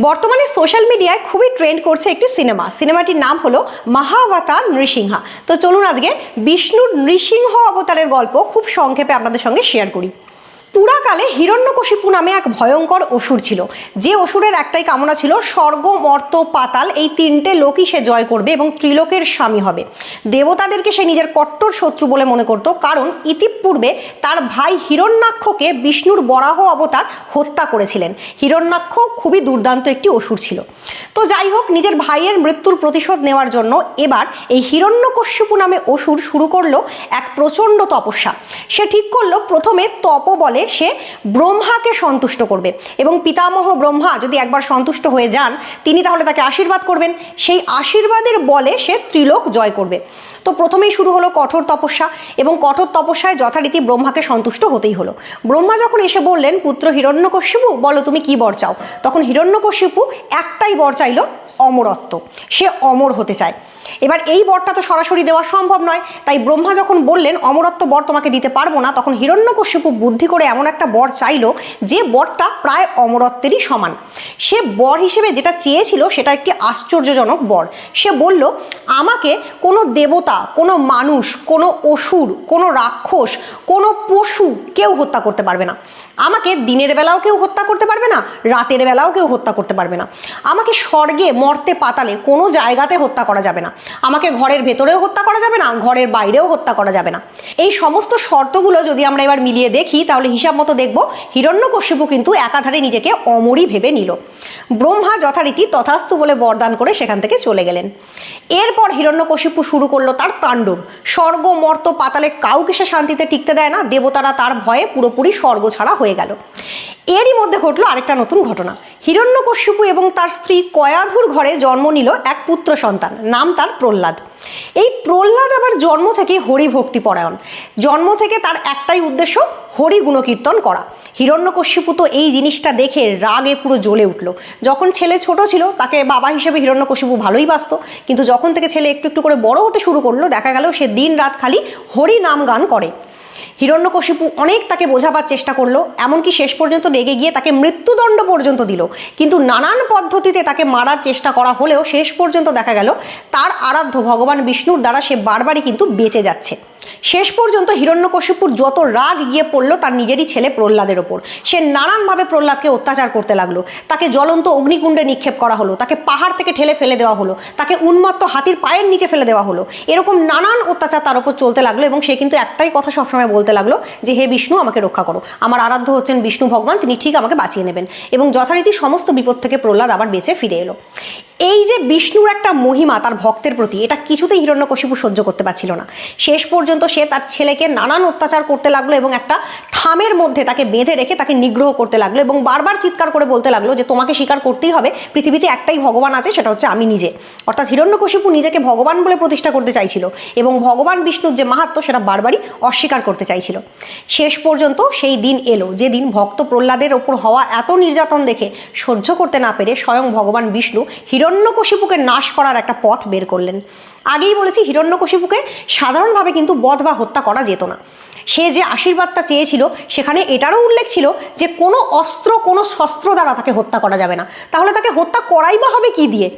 বর্তমানে সোশ্যাল মিডিয়ায় খুবই ট্রেন্ড করছে একটি সিনেমা। সিনেমাটির নাম হলো মহাবতার নৃসিংহা। তো চলুন আজকে বিষ্ণুর নৃসিংহ অবতারের গল্প খুব সংক্ষেপে আপনাদের সঙ্গে শেয়ার করি। পুরাকালে হিরণ্যকশিপু নামে এক ভয়ঙ্কর অসুর ছিল। যে অসুরের একটাই কামনা ছিল, স্বর্গ, মর্ত, পাতাল, এই তিনটে লোকই সে জয় করবে এবং ত্রিলোকের স্বামী হবে। দেবতাদেরকে সে নিজের কট্টর শত্রু বলে মনে করত, কারণ ইতিপূর্বে তার ভাই হিরণ্যাক্ষকে বিষ্ণুর বরাহ অবতার হত্যা করেছিলেন। হিরণ্যাক্ষ খুবই দুর্দান্ত একটি অসুর ছিল। তো যাই হোক, নিজের ভাইয়ের মৃত্যুর প্রতিশোধ নেওয়ার জন্য এবার এই হিরণ্যকশ্যপু নামে অসুর শুরু করল এক প্রচণ্ড তপস্যা। সে ঠিক করল, প্রথমে তপ বলে সে ব্রহ্মাকে সন্তুষ্ট করবে। এবং পিতামহ ব্রহ্মা যদি একবার সন্তুষ্ট হয়ে যান, তিনি তাহলে তাকে আশীর্বাদ করবেন। সেই আশীর্বাদের বলে সে ত্রিলোক জয় করবে। তো প্রথমেই শুরু হলো কঠোর তপস্যা এবং কঠোর তপস্যায় যথারীতি ব্রহ্মাকে সন্তুষ্ট হতেই হলো। ব্রহ্মা যখন এসে বললেন, পুত্র হিরণ্যকশ্যপু বলো তুমি কি বর চাও? তখন হিরণ্যকশ্যপু একটাই বর চাইলো অমরত্ব। সে অমর হতে চায়। এবার এই বরটা তো সরাসরি দেওয়া সম্ভব নয়। তাই ব্রহ্মা যখন বললেন, অমরত্ব বর তোমাকে দিতে পারব না, তখন হিরণ্যকশ্যপু বুদ্ধি করে এমন একটা বর চাইলো যে বরটা প্রায় অমরত্বেরই সমান। সে বর হিসেবে যেটা চেয়েছিল সেটা একটি আশ্চর্যজনক বর। সে বলল, আমাকে কোনো দেবতা, কোনো মানুষ, কোনো অসুর, কোনো রাক্ষস, কোনো পশু কেউ হত্যা করতে পারবে না। আমাকে দিনের বেলাও কেউ হত্যা করতে পারবে না, রাতের বেলাও কেউ হত্যা করতে পারবে না। আমাকে স্বর্গে মর্তে পাতালে কোনো জায়গাতে হত্যা করা যাবে না। আমাকে ঘরের ভেতরেও হত্যা করা যাবে না, ঘরের বাইরেও হত্যা করা যাবে না। এই সমস্ত শর্তগুলো যদি আমরা এবার মিলিয়ে দেখি, তাহলে হিসাব মতো দেখব হিরণ্যকশ্যপু কিন্তু একাধারে নিজেকে অমরই ভেবে নিল। ব্রহ্মা যথারীতি তথাস্তু বলে বরদান করে সেখান থেকে চলে গেলেন। এরপর হিরণ্যকশিপু শুরু করল তার তাণ্ডব। স্বর্গ, মর্ত, পাতালে কাউকে সে শান্তিতে টিকতে দেয় না, দেবতারা তার ভয়ে পুরোপুরি স্বর্গ ছাড়া হয়ে গেল। এরই মধ্যে ঘটলো আরেকটা নতুন ঘটনা। হিরণ্যকশ্যপু এবং তার স্ত্রী কয়াধুর ঘরে জন্ম নিল এক পুত্র সন্তান, নাম তার প্রহ্লাদ। এই প্রহ্লাদ আবার জন্ম থেকে হরিভক্তি পরায়ণ জন্ম থেকে তার একটাই উদ্দেশ্য হরি গুণকীর্তন করা। হিরণ্যকশ্যপু তো এই জিনিসটা দেখে রাগে পুরো জ্বলে উঠল। যখন ছেলে ছোট ছিল, তাকে বাবা হিসেবে হিরণ্যকশ্যপু ভালোই বাসত। কিন্তু যখন থেকে ছেলে একটু একটু করে বড় হতে শুরু করল, দেখা গেল সে দিন রাত খালি হরি নাম গান করে। হিরণ্যকশিপু অনেক তাকে বোঝাবার চেষ্টা করল, এমনকি শেষ পর্যন্ত রেগে গিয়ে তাকে মৃত্যুদণ্ড পর্যন্ত দিল। কিন্তু নানান পদ্ধতিতে তাকে মারার চেষ্টা করা হলেও শেষ পর্যন্ত দেখা গেল, তার আরাধ্য ভগবান বিষ্ণুর দ্বারা সে বারবারই কিন্তু বেঁচে যাচ্ছে। শেষ পর্যন্ত হিরণ্যকশিপুর যত রাগ গিয়ে পড়ল তার নিজেরই ছেলে প্রহ্লাদের ওপর। সে নানানভাবে প্রহ্লাদকে অত্যাচার করতে লাগল। তাকে জ্বলন্ত অগ্নিকুণ্ডে নিক্ষেপ করা হলো। তাকে পাহাড় থেকে ঠেলে ফেলে দেওয়া হলো। তাকে উন্মত্ত হাতির পায়ের নিচে ফেলে দেওয়া হলো। এরকম নানান অত্যাচার তার উপর চলতে লাগল এবং সে কিন্তু একটাই কথা সবসময় বলতে লাগল যে, হে বিষ্ণু, আমাকে রক্ষা করো। আমার আরাধ্য হচ্ছেন বিষ্ণু ভগবান। তিনি ঠিক আমাকে বাঁচিয়ে নেবেন। এবং যথারীতি সমস্ত বিপদ থেকে প্রহ্লাদ আবার বেঁচে ফিরে এলো। এই যে বিষ্ণুর একটা মহিমা তার ভক্তের প্রতি, এটা কিছুতেই হিরণ্যকশিপু সহ্য করতে পারছিল না। শেষ পর্যন্ত সে তার ছেলেকে নানান অত্যাচার করতে লাগল এবং একটা থামের মধ্যে তাকে বেঁধে রেখে তাকে নিগ্রহ করতে লাগল এবং বারবার চিৎকার করে বলতে লাগল যে তোমাকে স্বীকার করতেই হবে, পৃথিবীতে একটাই ভগবান আছে, সেটা হচ্ছে আমি নিজে। অর্থাৎ হিরণ্যকশিপু নিজেকে ভগবান বলে প্রতিষ্ঠা করতে চাইছিল এবং ভগবান বিষ্ণুর যে মাহাত্ম সেটা বারবারই অস্বীকার করতে চাইছিল। শেষ পর্যন্ত সেই দিন এলো যেদিন ভক্ত প্রহ্লাদের ওপর হওয়া এত নির্যাতন দেখে সহ্য করতে না পেরে স্বয়ং ভগবান বিষ্ণু হিরণ্যকশিপুকে নাশ করার একটা পথ বের করলেন। আগেই বলেছি, হিরণ্যকশিপুকে সাধারণভাবে কিন্তু বধ বা হত্যা করা যেত না। সে যে আশীর্বাদটা চেয়েছিল, সেখানে এটারও উল্লেখ ছিল যে কোনো অস্ত্র, কোনো শস্ত্র দ্বারা তাকে হত্যা করা যাবে না। তাহলে তাকে হত্যা করাই বা হবে কি দিয়ে?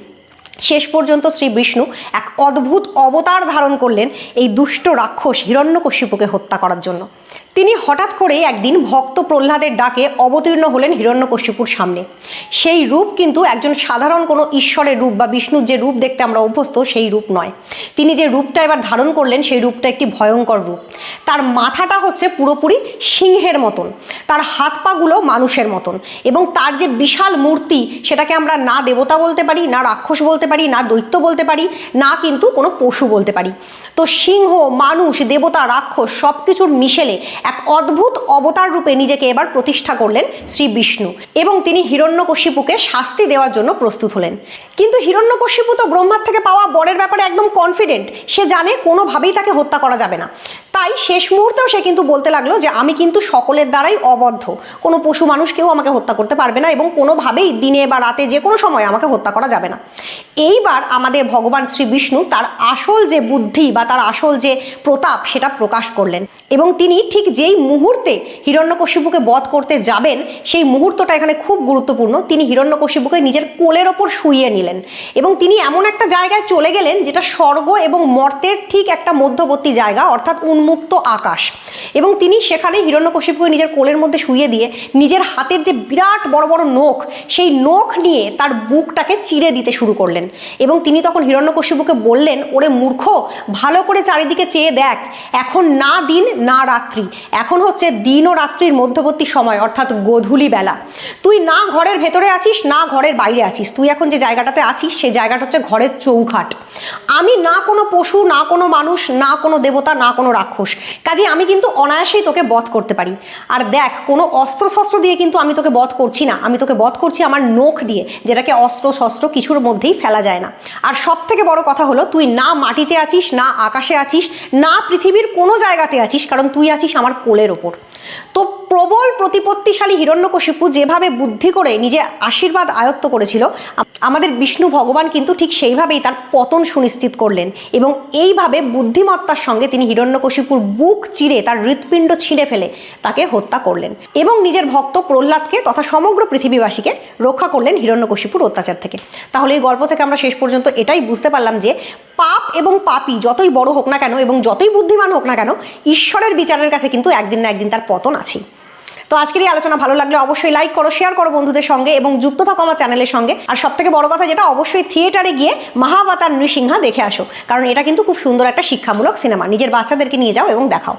শেষ পর্যন্ত শ্রী বিষ্ণু এক অদ্ভুত অবতার ধারণ করলেন এই দুষ্ট রাক্ষস হিরণ্যকশিপুকে হত্যা করার জন্য। তিনি হঠাৎ করে একদিন ভক্ত প্রহ্লাদের ডাকে অবতীর্ণ হলেন হিরণ্যকশিপুর সামনে। সেই রূপ কিন্তু একজন সাধারণ কোনো ঈশ্বরের রূপ বা বিষ্ণুর যে রূপ দেখতে আমরা অভ্যস্ত সেই রূপ নয়। তিনি যে রূপটা এবার ধারণ করলেন সেই রূপটা একটি ভয়ঙ্কর রূপ। তার মাথাটা হচ্ছে পুরোপুরি সিংহের মতন, তার হাত পাগুলো মানুষের মতন এবং তার যে বিশাল মূর্তি সেটাকে আমরা না দেবতা বলতে পারি, না রাক্ষস বলতে পারি, না দৈত্য বলতে পারি, না কিন্তু কোনো পশু বলতে পারি। তো সিংহ, মানুষ, দেবতা, রাক্ষস সব কিছুর মিশেলে এক অদ্ভুত অবতার রূপে নিজেকে এবার প্রতিষ্ঠা করলেন শ্রী বিষ্ণু এবং তিনি হিরণ্যকশিপুকে শাস্তি দেওয়ার জন্য প্রস্তুত হলেন। কিন্তু হিরণ্যকশিপু তো ব্রহ্মার থেকে পাওয়া বরের ব্যাপারে একদম কনফিডেন্ট সে জানে কোনোভাবেই তাকে হত্যা করা যাবে না। তাই শেষ মুহূর্তেও সে কিন্তু বলতে লাগল যে আমি কিন্তু সকলের দ্বারাই অবদ্ধ। কোনো পশু মানুষ কেউ আমাকে হত্যা করতে পারবে না এবং কোনোভাবেই দিনে বা রাতে যে কোনো সময় আমাকে হত্যা করা যাবে না। এইবার আমাদের ভগবান শ্রী বিষ্ণু তার আসল যে বুদ্ধি বা তার আসল যে প্রতাপ সেটা প্রকাশ করলেন এবং তিনি ঠিক যেই মুহূর্তে হিরণ্যকশিপুকে বধ করতে যাবেন, সেই মুহূর্তটা এখানে খুব গুরুত্বপূর্ণ। তিনি হিরণ্যকশিপুকে নিজের কোলের ওপর শুইয়ে নিলেন এবং তিনি এমন একটা জায়গায় চলে গেলেন যেটা স্বর্গ এবং মর্তের ঠিক একটা মধ্যবর্তী জায়গা, অর্থাৎ উন্মুক্ত আকাশ। এবং তিনি সেখানে হিরণ্যকশিপুকে নিজের কোলের মধ্যে শুয়ে দিয়ে নিজের হাতের যে বিরাট বড় বড় নখ, সেই নখ নিয়ে তার বুকটাকে চিরে দিতে শুরু করলেন। এবং তিনি তখন হিরণ্যকশিপুকে বললেন, ওরে মূর্খ, ভালো করে চারিদিকে চেয়ে দেখ, এখন না দিন, না রাত্রি। এখন হচ্ছে দিন ও রাত্রির মধ্যবর্তী সময়, অর্থাৎ গোধূলি বেলা। তুই না ঘরের ভেতরে আছিস, না ঘরের বাইরে আছিস। তুই এখন যে জায়গাটাতে আছিস, সেই জায়গাটা হচ্ছে ঘরের চৌখাট আমি না কোনো পশু, না কোনো মানুষ, না কোনো দেবতা, না কোনো রাক্ষস। কাজে আমি কিন্তু অনায়াসেই তোকে বধ করতে পারি। আর দেখ, কোনো অস্ত্র শস্ত্র দিয়ে কিন্তু আমি তোকে বধ করছি না। আমি তোকে বধ করছি আমার নখ দিয়ে, যেটাকে অস্ত্র শস্ত্র কিছুর মধ্যেই ফেলা যায় না। আর সব থেকে বড় কথা হলো, তুই না মাটিতে আছিস, না আকাশে আছিস, না পৃথিবীর কোনো জায়গাতে আছিস, কারণ তুই আছিস আমার কোলের ওপর। তো প্রবল প্রতিপত্তিশালী হিরণ্যকশিপু যেভাবে বুদ্ধি করে নিজে আশীর্বাদ আয়ত্ত করেছিল আমাদের বিষ্ণু ভগবান কিন্তু ঠিক সেইভাবেই তার পতন সুনিশ্চিত করলেন এবং এইভাবে বুদ্ধিমত্তার সঙ্গে তিনি হিরণ্যকশিপুর বুক চিরে তার হৃৎপিণ্ড ছিঁড়ে ফেলে তাকে হত্যা করলেন এবং নিজের ভক্ত প্রহ্লাদকে তথা সমগ্র পৃথিবীবাসীকে রক্ষা করলেন হিরণ্যকশিপুর অত্যাচার থেকে। তাহলে এই গল্প থেকে আমরা শেষ পর্যন্ত এটাই বুঝতে পারলাম যে পাপ এবং পাপি যতই বড় হোক না কেন এবং যতই বুদ্ধিমান হোক না কেন, ঈশ্বরের বিচারের কাছে কিন্তু একদিন না একদিন তার পতন আছেই। তো আজকের এই আলোচনা ভালো লাগলে অবশ্যই লাইক করো শেয়ার করো বন্ধুদের সঙ্গে এবং যুক্ত থাকো আমার চ্যানেলের সঙ্গে। আর সব থেকে বড় কথা যেটা, অবশ্যই থিয়েটারে গিয়ে মহাবাতার নৃসিংহা দেখে আসো। কারণ এটা কিন্তু খুব সুন্দর একটা শিক্ষামূলক সিনেমা। নিজের বাচ্চাদেরকে নিয়ে যাও এবং দেখাও।